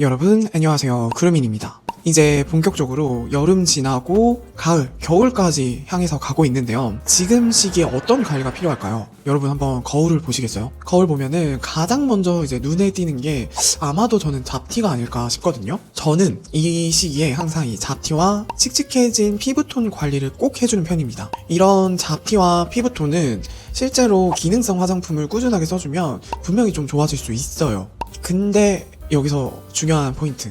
여러분 안녕하세요. 크루민입니다. 이제 본격적으로 여름 지나고 가을, 겨울까지 향해서 가고 있는데요. 지금 시기에 어떤 관리가 필요할까요? 여러분 한번 거울을 보시겠어요? 거울 보면은 가장 먼저 이제 눈에 띄는 게 아마도 저는 잡티가 아닐까 싶거든요. 저는 이 시기에 항상 이 잡티와 칙칙해진 피부톤 관리를 꼭 해주는 편입니다. 이런 잡티와 피부톤은 실제로 기능성 화장품을 꾸준하게 써주면 분명히 좀 좋아질 수 있어요. 근데 여기서 중요한 포인트.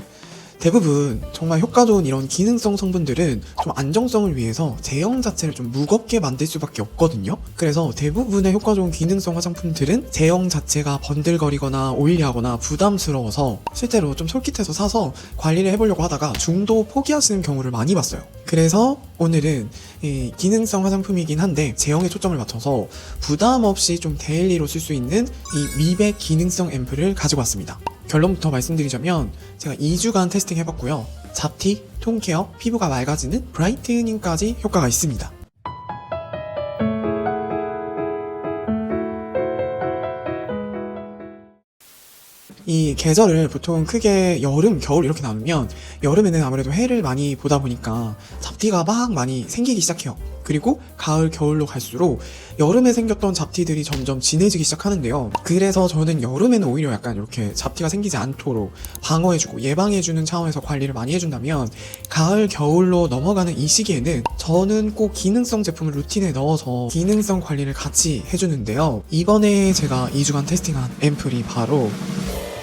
대부분 정말 효과 좋은 이런 기능성 성분들은 좀 안정성을 위해서 제형 자체를 좀 무겁게 만들 수밖에 없거든요. 그래서 대부분의 효과 좋은 기능성 화장품들은 제형 자체가 번들거리거나 오일리하거나 부담스러워서 실제로 좀 솔깃해서 사서 관리를 해보려고 하다가 중도 포기하시는 경우를 많이 봤어요. 그래서 오늘은 이 기능성 화장품이긴 한데 제형에 초점을 맞춰서 부담 없이 좀 데일리로 쓸 수 있는 이 미백 기능성 앰플을 가지고 왔습니다. 결론부터 말씀드리자면 제가 2주간 테스팅 해봤고요. 잡티, 톤 케어, 피부가 맑아지는 브라이트닝까지 효과가 있습니다. 이 계절을 보통 크게 여름, 겨울 이렇게 나누면 여름에는 아무래도 해를 많이 보다 보니까 잡티가 막 많이 생기기 시작해요. 그리고 가을, 겨울로 갈수록 여름에 생겼던 잡티들이 점점 진해지기 시작하는데요. 그래서 저는 여름에는 오히려 약간 이렇게 잡티가 생기지 않도록 방어해주고 예방해주는 차원에서 관리를 많이 해준다면 가을, 겨울로 넘어가는 이 시기에는 저는 꼭 기능성 제품을 루틴에 넣어서 기능성 관리를 같이 해주는데요. 이번에 제가 2주간 테스팅한 앰플이 바로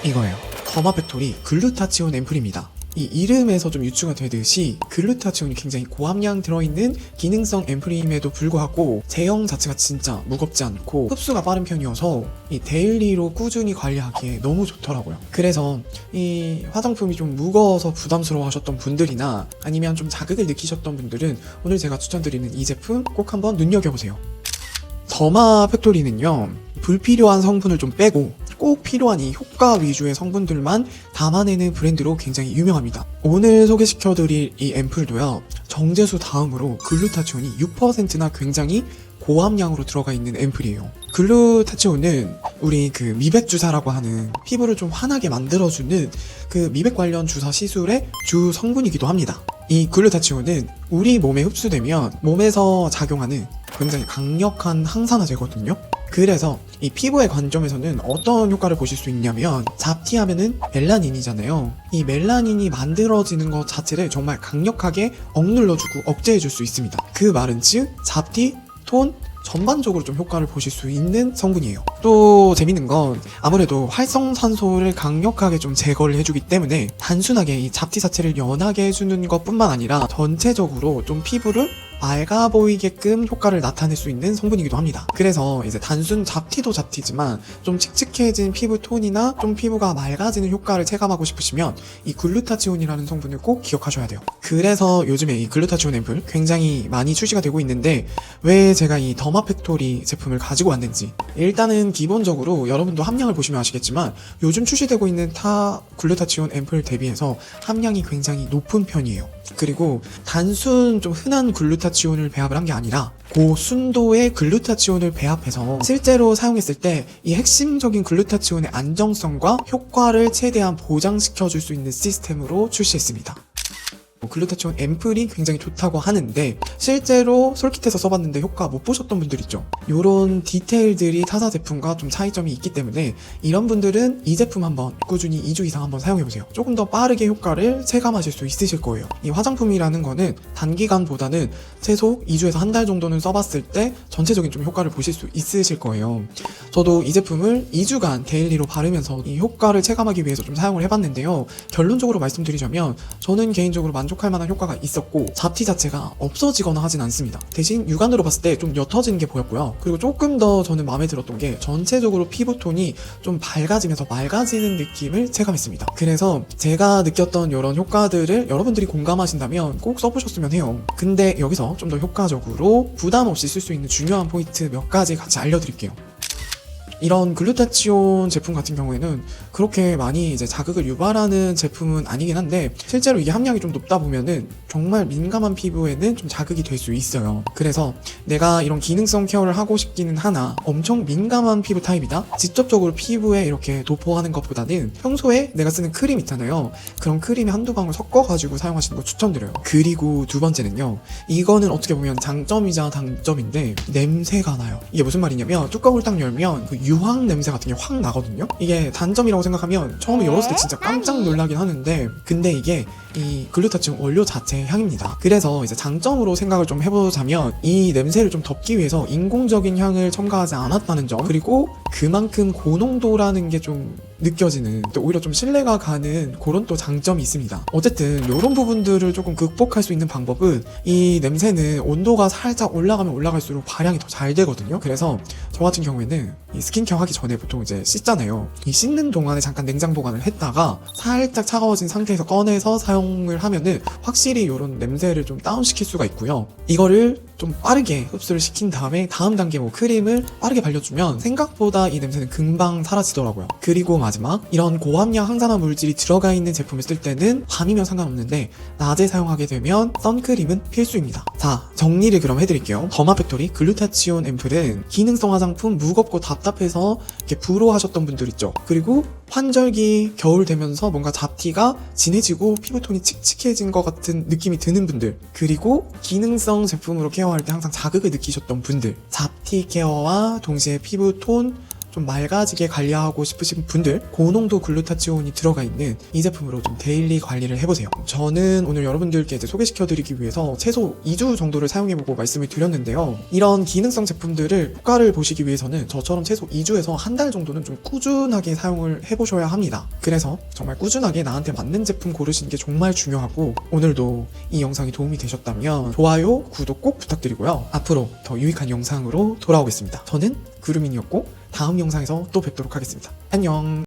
이거예요. 더마 팩토리 글루타치온 앰플입니다. 이 이름에서 좀 유추가 되듯이 글루타치온이 굉장히 고함량 들어있는 기능성 앰플임에도 불구하고 제형 자체가 진짜 무겁지 않고 흡수가 빠른 편이어서 이 데일리로 꾸준히 관리하기에 너무 좋더라고요. 그래서 이 화장품이 좀 무거워서 부담스러워 하셨던 분들이나 아니면 좀 자극을 느끼셨던 분들은 오늘 제가 추천드리는 이 제품 꼭 한번 눈여겨보세요. 더마 팩토리는요 불필요한 성분을 좀 빼고 꼭 필요한 이 효과 위주의 성분들만 담아내는 브랜드로 굉장히 유명합니다. 오늘 소개시켜드릴 이 앰플도요 정제수 다음으로 글루타치온이 6%나 굉장히 고함량으로 들어가 있는 앰플이에요. 글루타치온은 우리 그 미백 주사라고 하는 피부를 좀 환하게 만들어주는 그 미백 관련 주사 시술의 주 성분이기도 합니다. 이 글루타치온은 우리 몸에 흡수되면 몸에서 작용하는 굉장히 강력한 항산화제거든요. 그래서 이 피부의 관점에서는 어떤 효과를 보실 수 있냐면 잡티하면은 멜라닌이잖아요. 이 멜라닌이 만들어지는 것 자체를 정말 강력하게 억눌러주고 억제해줄 수 있습니다. 그 말은 즉 잡티, 톤, 전반적으로 좀 효과를 보실 수 있는 성분이에요. 또 재밌는 건 아무래도 활성산소를 강력하게 좀 제거를 해주기 때문에 단순하게 이 잡티 자체를 연하게 해주는 것 뿐만 아니라 전체적으로 좀 피부를 맑아 보이게끔 효과를 나타낼 수 있는 성분이기도 합니다. 그래서 이제 단순 잡티도 잡티지만 좀 칙칙해진 피부 톤이나 좀 피부가 맑아지는 효과를 체감하고 싶으시면 이 글루타치온이라는 성분을 꼭 기억하셔야 돼요. 그래서 요즘에 이 글루타치온 앰플 굉장히 많이 출시가 되고 있는데 왜 제가 이 더마팩토리 제품을 가지고 왔는지 일단은 기본적으로 여러분도 함량을 보시면 아시겠지만 요즘 출시되고 있는 타 글루타치온 앰플 대비해서 함량이 굉장히 높은 편이에요. 그리고 단순 좀 흔한 글루타치온을 배합을 한 게 아니라 고순도의 글루타치온을 배합해서 실제로 사용했을 때 이 핵심적인 글루타치온의 안정성과 효과를 최대한 보장시켜 줄 수 있는 시스템으로 출시했습니다. 글루타치온 앰플이 굉장히 좋다고 하는데 실제로 솔킷해서 써봤는데 효과 못 보셨던 분들 있죠? 요런 디테일들이 타사 제품과 좀 차이점이 있기 때문에 이런 분들은 이 제품 한번 꾸준히 2주 이상 한번 사용해보세요. 조금 더 빠르게 효과를 체감하실 수 있으실 거예요. 이 화장품이라는 거는 단기간보다는 최소 2주에서 한 달 정도는 써봤을 때 전체적인 좀 효과를 보실 수 있으실 거예요. 저도 이 제품을 2주간 데일리로 바르면서 이 효과를 체감하기 위해서 좀 사용을 해봤는데요. 결론적으로 말씀드리자면 저는 개인적으로 만족 할 만한 효과가 있었고 잡티 자체가 없어지거나 하진 않습니다. 대신 육안으로 봤을 때 좀 옅어지는 게 보였고요. 그리고 조금 더 저는 마음에 들었던 게 전체적으로 피부톤이 좀 밝아지면서 맑아지는 느낌을 체감했습니다. 그래서 제가 느꼈던 이런 효과들을 여러분들이 공감하신다면 꼭 써보셨으면 해요. 근데 여기서 좀 더 효과적으로 부담 없이 쓸 수 있는 중요한 포인트 몇 가지 같이 알려드릴게요. 이런 글루타치온 제품 같은 경우에는 그렇게 많이 이제 자극을 유발하는 제품은 아니긴 한데 실제로 이게 함량이 좀 높다 보면은 정말 민감한 피부에는 좀 자극이 될 수 있어요. 그래서 내가 이런 기능성 케어를 하고 싶기는 하나 엄청 민감한 피부 타입이다. 직접적으로 피부에 이렇게 도포하는 것보다는 평소에 내가 쓰는 크림 있잖아요. 그런 크림에 한두 방울 섞어가지고 사용하시는 거 추천드려요. 그리고 두 번째는요. 이거는 어떻게 보면 장점이자 단점인데 냄새가 나요. 이게 무슨 말이냐면 뚜껑을 딱 열면 그 유황 냄새 같은 게 확 나거든요. 이게 단점이라고 생각하면 처음에 열었을 때 진짜 깜짝 놀라긴 하는데 근데 이게 이 글루타치온 원료 자체의 향입니다. 그래서 이제 장점으로 생각을 좀 해보자면 이 냄새를 좀 덮기 위해서 인공적인 향을 첨가하지 않았다는 점 그리고 그만큼 고농도라는 게좀 느껴지는 또 오히려 좀 신뢰가 가는 그런 또 장점이 있습니다. 어쨌든 이런 부분들을 조금 극복할 수 있는 방법은 이 냄새는 온도가 살짝 올라가면 올라갈수록 발향이 더 잘 되거든요. 그래서 저 같은 경우에는 이 스킨케어 하기 전에 보통 이제 씻잖아요. 이 씻는 동안에 잠깐 냉장 보관을 했다가 살짝 차가워진 상태에서 꺼내서 사용을 하면은 확실히 이런 냄새를 좀 다운시킬 수가 있고요. 이거를 좀 빠르게 흡수를 시킨 다음에 다음 단계 뭐 크림을 빠르게 발려주면 생각보다 이 냄새는 금방 사라지더라고요. 그리고 마지막 이런 고함량 항산화 물질이 들어가 있는 제품을 쓸 때는 밤이면 상관없는데 낮에 사용하게 되면 선크림은 필수입니다. 자 정리를 그럼 해드릴게요. 더마팩토리 글루타치온 앰플은 기능성 화장품 무겁고 답답해서 이렇게 불호하셨던 분들 있죠. 그리고 환절기 겨울 되면서 뭔가 잡티가 진해지고 피부톤이 칙칙해진 것 같은 느낌이 드는 분들 그리고 기능성 제품으로 케어할 때 항상 자극을 느끼셨던 분들 잡티 케어와 동시에 피부톤 좀 맑아지게 관리하고 싶으신 분들 고농도 글루타치온이 들어가 있는 이 제품으로 좀 데일리 관리를 해보세요. 저는 오늘 여러분들께 이제 소개시켜드리기 위해서 최소 2주 정도를 사용해보고 말씀을 드렸는데요. 이런 기능성 제품들을 효과를 보시기 위해서는 저처럼 최소 2주에서 한 달 정도는 좀 꾸준하게 사용을 해보셔야 합니다. 그래서 정말 꾸준하게 나한테 맞는 제품 고르시는 게 정말 중요하고 오늘도 이 영상이 도움이 되셨다면 좋아요, 구독 꼭 부탁드리고요. 앞으로 더 유익한 영상으로 돌아오겠습니다. 저는 구루민이었고 다음 영상에서 또 뵙도록 하겠습니다. 안녕!